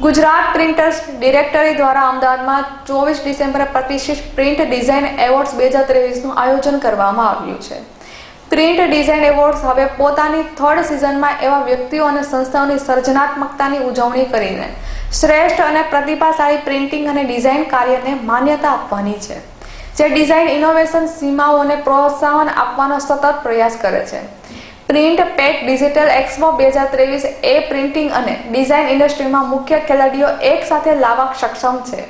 Gujarat printers directory દ્વારા અમદાવાદમાં ચોવીસ ડિસેમ્બરે પ્રતિષ્ઠિત પ્રિન્ટ ડિઝાઇન એવોર્ડ્સ બે હજાર ત્રેવીસનું આયોજન કરવામાં આવ્યું છે. પ્રિન્ટ ડિઝાઇન એવોર્ડ્સ હવે પોતાની થર્ડ સિઝનમાં એવા વ્યક્તિઓ અને સંસ્થાઓની સર્જનાત્મકતાની ઉજવણી કરીને શ્રેષ્ઠ અને પ્રતિભાશાળી પ્રિન્ટિંગ અને ડિઝાઇન કાર્યને માન્યતા આપવાની છે, જે ડિઝાઇન ઇનોવેશન સીમાઓને પ્રોત્સાહન આપવાનો સતત પ્રયાસ કરે છે. પ્રિન્ટ પેક ડિજિટલ એક્સપો બે હજાર ત્રેવીસ એ પ્રિન્ટિંગ અને ડિઝાઇન ઇન્ડસ્ટ્રીમાં મુખ્ય ખેલાડીઓ એક સાથે લાવવા સક્ષમ છે.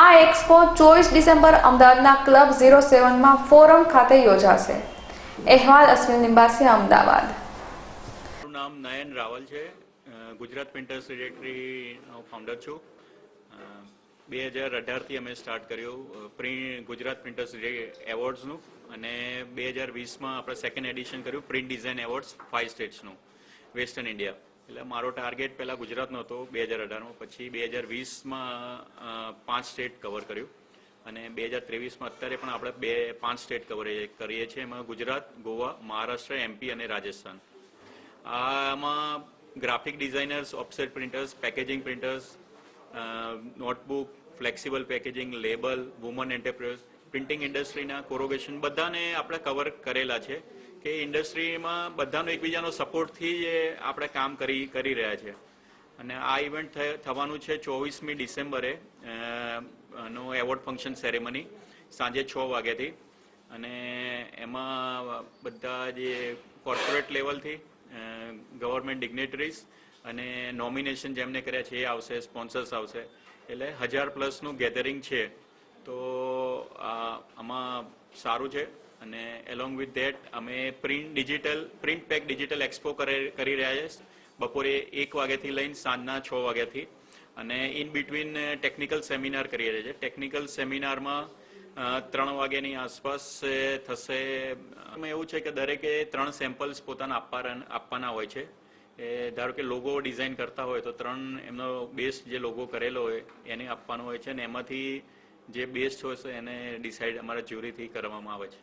આ એક્સપો ચોવીસ ડિસેમ્બર અમદાવાદના ક્લબ ઝીરો સેવનમાં ફોરમ ખાતે યોજાશે. અહેવાલ અશ્વિન નિંબાસી અમદાવાદ. મારું નામ નયન રાવલ છે. ગુજરાત પેન્ટર્સ ડિરેક્ટરી ફાઉન્ડર છું. બે હજાર અઢારથી અમે સ્ટાર્ટ કર્યું પ્રિન્ટ ગુજરાત પ્રિન્ટર્સ એવોર્ડ્સનું અને બે હજાર વીસમાં આપણે સેકન્ડ એડિશન કર્યું પ્રિન્ટ ડિઝાઇન એવોર્ડ્સ ફાઇવ સ્ટેટ્સનું વેસ્ટર્ન ઇન્ડિયા એટલે મારો ટાર્ગેટ પહેલાં ગુજરાતનો હતો, બે હજાર અઢારમાં. પછી બે હજાર વીસમાં પાંચ સ્ટેટ કવર કર્યું. અને બે હજાર ત્રેવીસમાં અત્યારે પણ આપણે બે, પાંચ સ્ટેટ કવર કરીએ છીએ. એમાં ગુજરાત, ગોવા, મહારાષ્ટ્ર એમપી અને રાજસ્થાન. આમાં graphic designers offset printers packaging printers notebook flexible packaging label woman enterprise printing ઇન્ડસ્ટ્રીના corrugation બધાને આપણે કવર કરેલા છે કે ઇન્ડસ્ટ્રીમાં બધાનો એકબીજાનો સપોર્ટથી જ આપણે કામ કરી કરી રહ્યા છે. અને આ ઇવેન્ટ થવાનું છે ચોવીસમી ડિસેમ્બરે નો એવોર્ડ ફંક્શન સેરેમની સાંજે છ વાગ્યાથી. અને એમાં બધા જે કોર્પોરેટ લેવલથી ગવર્મેન્ટ ડિગ્નેટરીઝ અને નોમિનેશન જેમને કર્યા છે, એ આવશે સ્પોન્સર્સ આવશે. એટલે હજાર પ્લસનું ગેધરિંગ છે. તો આમાં સારું છે. અને એલોંગ વિથ ધેટ અમે print digital print pack digital expo કરી રહ્યા છે. બપોરે એક વાગ્યાથી લઈને સાંજના છ વાગ્યાથી. અને ઇન બિટવીન ટેકનિકલ સેમિનાર કરી રહ્યા છીએ ટેકનિકલ સેમિનારમાં ત્રણ વાગ્યાની આસપાસ થશે એવું છે કે દરેકે ત્રણ સેમ્પલ્સ પોતાના આપવા આપવાના હોય છે. એ ધારો કે લોગો ડિઝાઇન કરતા હોય તો ત્રણ એમનો બેસ્ટ જે લોગો કરેલો હોય, એને આપવાનો હોય છે અને એમાંથી જે બેસ્ટ હોય છે એને ડિસાઇડ અમારા જ્યુરીથી કરવામાં આવે છે.